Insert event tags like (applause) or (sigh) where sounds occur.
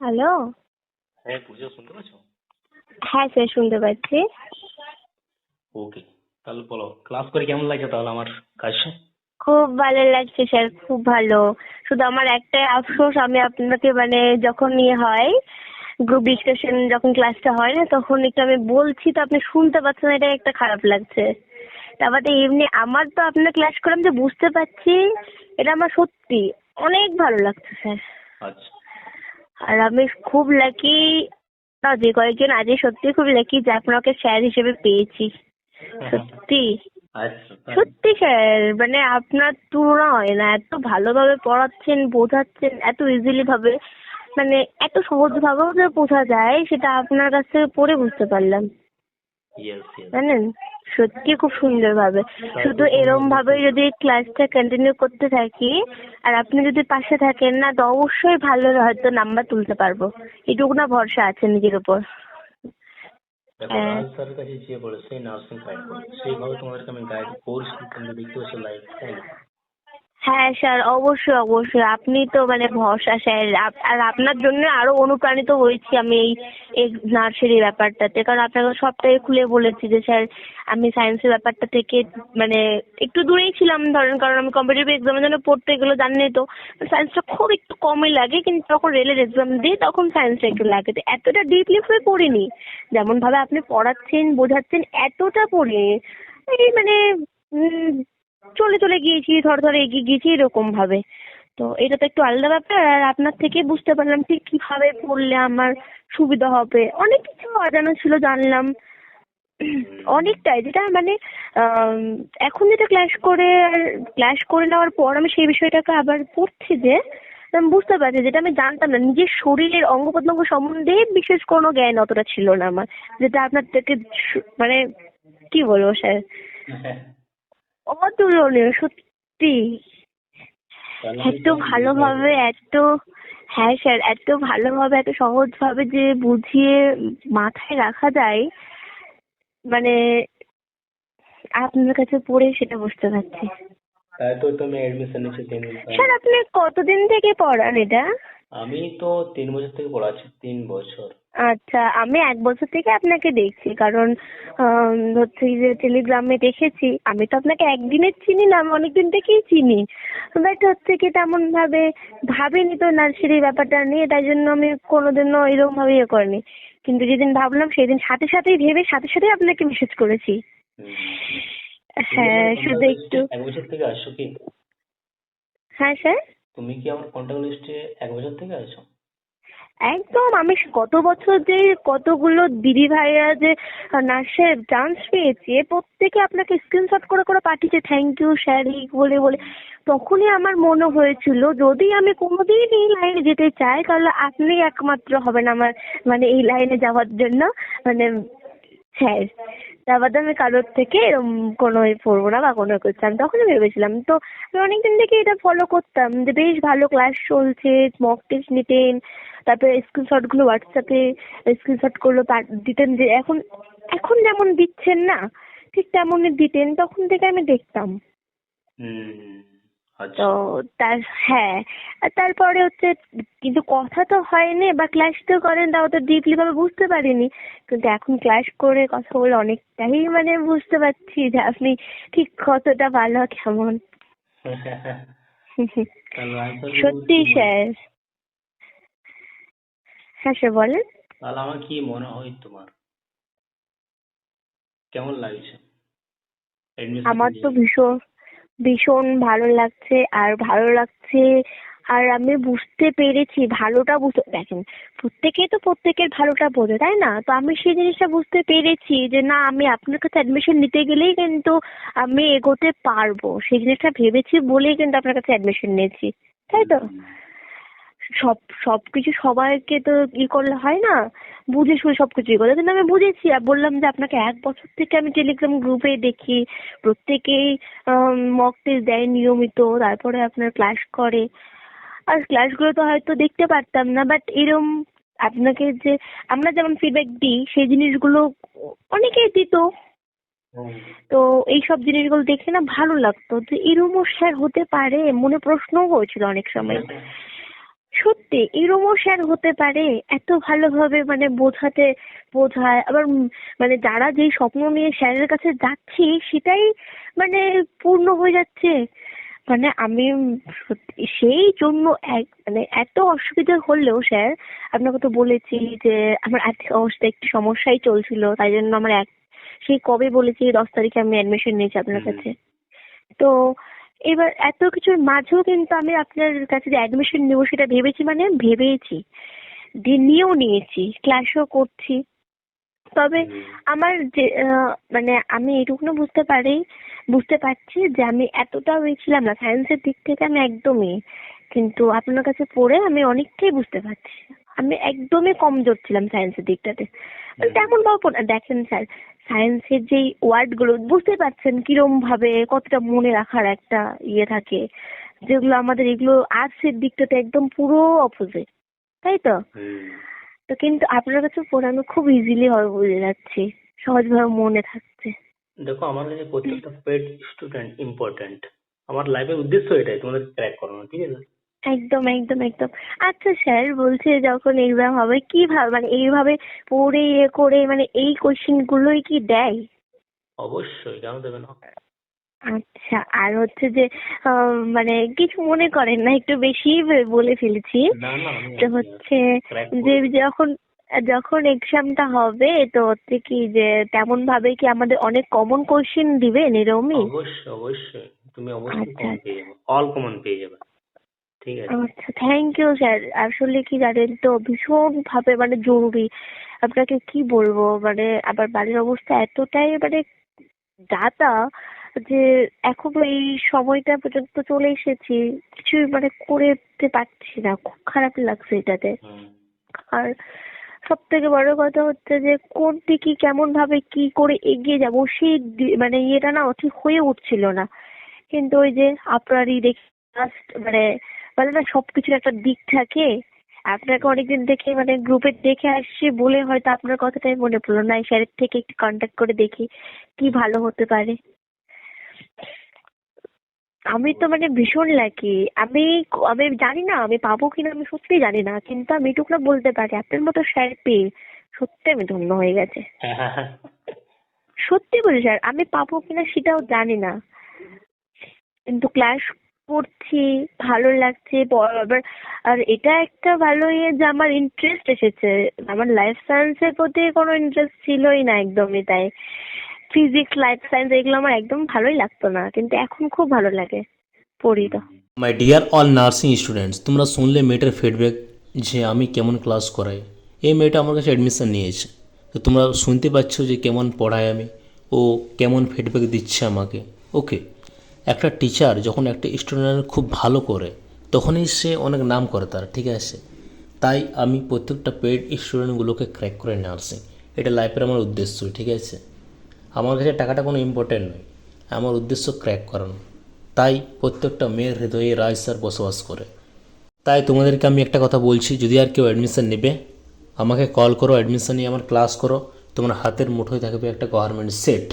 Hello? হ্যাঁ পূজা শুনতে পাচ্ছ? হ্যাঁ স্যার শুনতে পাচ্ছি। ওকে তাহলে বলো ক্লাস করে কেমন লাগছে তাহলে আমার কাজটা খুব ভালো লাগছে স্যার খুব ভালো। শুধু আমার একটাই আফসোস আমি আপনাকে মানে যখন ইয়ে হয় গ্রুপ ডিসকাশন যখন ক্লাসটা হয় না তখন একটু আমি বলছি তো আপনি শুনতে পাচ্ছেন না, এটা একটা খারাপ লাগছে। তারপরে এমনি আমার তো আপনার ক্লাস করে আমি যে বুঝতে পারছি এটা আমার সত্যি অনেক ভালো লাগছে স্যার। আচ্ছা। আর আমি খুব লাকি না যে কয়েকজন আজকে সত্যি খুব লাকি যে আপনাকে স্যার হিসেবে পেয়েছি। সত্যি। আচ্ছা সত্যি স্যার মানে আপনার তুলনা হয় না এত ভালোভাবে পড়াচ্ছেন বোঝাচ্ছেন এত ইজিলি ভাবে মানে এত সহজ ভাবেও যে বোঝা যায় সেটা আপনার কাছ থেকে পড়ে বুঝতে পারলাম. জানেন? সত্যি খুব সুন্দর ভাবে শুধু এরম ভাবে যদি ক্লাসটা কন্টিনিউ করতে থাকি আর আপনি যদি পাশে থাকেন না তো অবশ্যই ভালো হয়তো নাম্বার তুলতে পারব। এটুকু না ভরসা আছে নিজের উপর। হ্যাঁ। স্যারের কাছে যে বলে সেই নার্সিং গাইড সেইভাবে তোমাদেরকে আমি গাইড করছি তোমরা দেখতে পাচ্ছ লাইভ তাই না হ্যাঁ স্যার, অবশ্যই অবশ্যই। আপনি তো মানে ভরসা, স্যার। আর আপনার জন্য আরও অনুপ্রাণিত হয়েছি আমি এই এই নার্সারি ব্যাপারটাতে। কারণ আপনাকে সবটাই খুলে বলেছি যে, স্যার, আমি সায়েন্সের ব্যাপারটা থেকে মানে একটু দূরেই ছিলাম, ধরেন, কারণ আমি কম্পিটিটিভ এক্সামের জন্য পড়তে গেলে জানেনই তো। সায়েন্সটা খুব একটু কমই লাগে, কিন্তু যখন রেলের এক্সাম দিই, তখন সায়েন্সটা একটু লাগে। তো এতটা ডিপলি হয়ে পড়িনি। যেমন ভাবে আপনি পড়াচ্ছেন, বোঝাচ্ছেন, এতটা পড়িনি। এই মানে চলে চলে গিয়েছি, ধর, ধরে এগিয়ে গিয়েছি, এরকম ভাবে। তো এটা তো একটু আলাদা ব্যাপার, আর আপনার থেকে বুঝতে পারলাম ঠিক কীভাবে পড়লে আমার সুবিধা হবে। অনেক কিছু অজানা ছিল, জানলাম। অনেকটাই, যেটা মানে এখন যেটা ক্লাস করে আর ক্লাস করে নেওয়ার পর আমি সেই বিষয়টাকে আবার পড়ছি যে, আমি বুঝতে পারছি যেটা আমি জানতাম না, নিজের শরীরের অঙ্গ প্রত্যঙ্গ সম্বন্ধে বিশেষ কোনো জ্ঞান অতটা ছিল না আমার। যেটা আপনার থেকে মানে কি বলব স্যার? অতুলনীয় সত্যি। এত ভালোভাবে এত হ্যাঁ স্যার এত ভালোভাবে এত সহজভাবে যে বুঝিয়ে মাথায় রাখা যায় মানে আপনার কাছে পড়ে সেটা বুঝতে পারছি। স্যার আপনি কতদিন থেকে পড়ান এটা? আমি তো তিন বছর থেকে পড়াচ্ছি তিন বছর। আচ্ছা আমি এক বছর থেকে আপনাকে দেখছি কারণ হচ্ছে যে টেলিগ্রামে দেখেছি আমি তো আপনাকে একদিনের চিনি না আমি অনেকদিন থেকেই চিনি। বাট হচ্ছে কি তেমন ভাবে ভাবিনি তো নার্সারি ব্যাপারটা নিয়ে তাই জন্য আমি কোনোদিনও এরকম ভাবে ইয়ে করিনি। কিন্তু যেদিন ভাবলাম সেদিন সাথে সাথেই ভেবে সাথে সাথেই আপনাকে মেসেজ করেছি। হ্যাঁ শুধু একটু contact list এ এক বছর থেকে আসছো কি? হ্যাঁ স্যার? তুমি কি আমার কন্ট্যাক্ট লিস্টে এক বছর থেকে আছো? একদম, আমি গত বছর যে কতগুলো দিদি ভাইরা যে নার্সের চান্স পেয়েছে প্রত্যেকে আপনাকে স্ক্রিনশট করে করে পাঠিয়েছে থ্যাংক ইউ স্যার এই বলে বলে। তখনই আমার মনে হয়েছিল, যদি আমি কোনোদিন এই লাইনে যেতে চাই, তাহলে আপনি একমাত্র হবেন আমার মানে এই লাইনে যাওয়ার জন্য মানে স্যার তারপর আমি কারোর থেকে এরম কোনো এ পড়ব না বা কোনো করছি আমি তখনই ভেবেছিলাম। তো আমি অনেকদিন থেকে এটা ফলো করতাম যে বেশ ভালো ক্লাস চলছে মক টেস্ট নিতেন, তারপরে স্ক্রিনশটগুলো হোয়াটসঅ্যাপে পা- দিতেন যে এখন এখন যেমন দিচ্ছেন না, ঠিক তেমনই দিতেন, তখন থেকে আমি দেখতাম। হুম। তো তার হ্যাঁ। আর তারপরে হচ্ছে কিন্তু কথা তো হয়নি বা ক্লাস তো করেন তাও তো ডিপলি ভাবে বুঝতে পারিনি। কিন্তু এখন ক্লাস করে কথা বলে অনেকটাই মানে বুঝতে পারছি যে আপনি ঠিক কতটা ভালো কেমন। সত্যি? স্যার। হ্যাঁ স্যার বলেন। তাহলে আমার কি মনে হয় তোমার? কেমন লাগছে? আমার তো ভীষণ ভীষণ ভালো লাগছে আর ভালো লাগছে আর আমি বুঝতে পেরেছি, ভালোটা বুঝতে, দেখেন প্রত্যেকে তো প্রত্যেকের ভালোটা বোঝে, তাই না? তো আমি সেই জিনিসটা বুঝতে পেরেছি যে না, আমি আপনার কাছে অ্যাডমিশন নিতে গেলেই কিন্তু আমি এগোতে পারব। সেই জিনিসটা ভেবেছি বলেই কিন্তু আপনার কাছে অ্যাডমিশন নিয়েছি, তাই তো? হুম। সব সবকিছু সবাইকে তো ই করলে হয় না। বুঝে শুনে সবকিছু ই করলে কিন্তু আমি বুঝেছি। আর বললাম যে আপনাকে এক বছর থেকে আমি টেলিগ্রাম গ্রুপে দেখি। প্রত্যেকেই মক টেস্ট দেয় নিয়মিত। তারপরে আপনার ক্লাস করে। আর ক্লাসগুলো তো হয়তো দেখতে পারতাম না। বাট এরম আপনাকে যে আমরা যেমন ফিডব্যাক দিই সেই জিনিসগুলো অনেকেই দিত। তো এই সব জিনিসগুলো দেখে না ভালো লাগতো। যে এরমও স্যার হতে পারে মনে প্রশ্নও হয়েছিল অনেক সময়। সত্যি এরমও স্যার হতে পারে এত ভালোভাবে মানে বোঝাতে বোঝায় আবার মানে যারা যেই স্বপ্ন নিয়ে স্যারের কাছে যাচ্ছি সেটাই মানে পূর্ণ হয়ে যাচ্ছে। মানে আমি সেই জন্য এক মানে এত অসুবিধা হলেও স্যার আপনাকে তো বলেছি যে আমার আর্থিক অবস্থা একটু সমস্যাই চলছিল তাই জন্য আমার এক সেই কবে বলেছি দশ তারিখে আমি অ্যাডমিশন নিয়েছি আপনার কাছে। তো এবার এত কিছুর মাঝেও কিন্তু আমি আপনার কাছে যে অ্যাডমিশন নেব সেটা ভেবেছি মানে ভেবেছি দিয়ে নিয়েও নিয়েছি ক্লাসও করছি। তবে আমার যে মানে আমি এটুকুনো বুঝতে পারি বুঝতে পারছি যে আমি এতটা হয়েছিলাম না। সায়েন্সের দিক থেকে আমি একদমই কিন্তু আপনার কাছে পড়ে আমি অনেকটাই বুঝতে পারছি। আমি একদমই কমজোর ছিলাম সায়েন্সের দিকটাতে। মানে। তেমন গল্প না দেখেন স্যার সায়েন্সের যেই ওয়ার্ডগুলো বুঝতে পারছেন কিরম ভাবে কতটা মনে রাখার একটা ইয়ে থাকে। যেগুলো আমাদের এগুলো আর্টসের দিকটাতে একদম পুরো অপোজিট তাই তো? তো কিন্তু আপনার কাছে পড়ে আমি খুব ইজিলি ভাবে বুঝে যাচ্ছি সহজভাবে মনে থাকছে। দেখো আমার কাছে প্রত্যেকটা পেড স্টুডেন্ট ইম্পর্ট্যান্ট আমার লাইফের উদ্দেশ্য এটাই তোমাদের ক্র্যাক করানো ঠিক আছে? একদম একদম একদম। আচ্ছা স্যার বলছে যখন এক্সাম হবে কীভাবে মানে এইভাবে পড়ে ইয়ে করে মানে এই কোশ্চেন গুলোই কি দেয়? অবশ্যই কেন দেবে না? আচ্ছা আর হচ্ছে যে মানে কিছু মনে করেন না একটু বেশি বলে ফেলেছি। তো হচ্ছে যে। যখন যখন এক্সামটা হবে তো হচ্ছে কি যে তেমন ভাবে কি আমাদের অনেক কমন কোশ্চেন দিবেন এরকমই অবশ্যই অবশ্যই। তুমি অবশ্যই আচ্ছা, কমন পেয়ে যাবে অল কমন পেয়ে যাবে। ঠিক আছে। আচ্ছা থ্যাংক ইউ স্যার আসলে কি জানেন তো ভীষণ ভাবে মানে জরুরি। আপনাকে কি বলব মানে আবার বাড়ির অবস্থা এতটাই মানে যাতা যে এখনও এই সময়টা পর্যন্ত চলে এসেছি কিছুই মানে করতে পারছি না। খুব খারাপ লাগছে এটাতে। আর সব থেকে বড় কথা হচ্ছে যে কোন দিকে কেমন ভাবে কি করে এগিয়ে যাব সেই মানে ইয়েটা না ঠিক হয়ে উঠছিল না। কিন্তু ওই যে আপনারই দেখি জাস্ট মানে বলে না সবকিছুর একটা দিক থাকে। আপনাকে অনেকদিন দেখে মানে গ্রুপে দেখে আসছি বলে হয়তো আপনার কথাটাই মনে পড়ল। না স্যারের থেকে একটু কন্ট্যাক্ট করে দেখি কি ভালো হতে পারে। আমি তো মানে ভীষণ লাকি আমি আমি জানি না আমি পাবো কিনা আমি সত্যি জানি না। কিন্তু আমি এটুকু না বলতে পারি আপনার মতো স্যার পেয়ে সত্যি আমি ধন্য হয়ে গেছে। (laughs) সত্যি বলি স্যার আমি পাবো কিনা সেটাও জানি না। কিন্তু ক্লাস করছি ভালো লাগছে আবার, আর এটা একটা ভালো ইয়ে যে আমার ইন্টারেস্ট এসেছে। আমার লাইফ সায়েন্সের প্রতি কোনো ইন্টারেস্ট ছিলই না একদমই তাই। ফিজিক্স লাইফ সায়েন্স এগুলো আমার একদম ভালোই লাগতো না, কিন্তু এখন খুব ভালো লাগে পড়ি তো। My dear all nursing students তোমরা শুনলে মেয়েটার ফিডব্যাক যে আমি কেমন ক্লাস করাই। এই মেয়েটা আমার কাছে অ্যাডমিশন নিয়েছে। তো তোমরা শুনতে পাচ্ছ যে কেমন পড়াই আমি, ও কেমন ফিডব্যাক দিচ্ছে আমাকে। ওকে একটা টিচার যখন একটা স্টুডেন্ট খুব ভালো করে, তখনই সে অনেক নাম করে তার, ঠিক আছে? তাই আমি প্রত্যেকটা পেড স্টুডেন্টগুলোকে ক্র্যাক করে নার্সিং এটা লাইফের আমার উদ্দেশ্য, ঠিক আছে? আমার কাছে টাকাটা কোনো ইম্পর্টেন্ট নয়। আমার উদ্দেশ্য ক্র্যাক করানো। তাই প্রত্যেকটা মেয়ের হৃদয়ে রাজ স্যার বসবাস করে। তাই তোমাদেরকে আমি একটা কথা বলছি, যদি আর কেউ অ্যাডমিশন নেবে, আমাকে কল করো অ্যাডমিশন নিয়ে আমার ক্লাস করো, তোমার হাতের মুঠোয় থাকবে একটা গভর্নমেন্ট সেট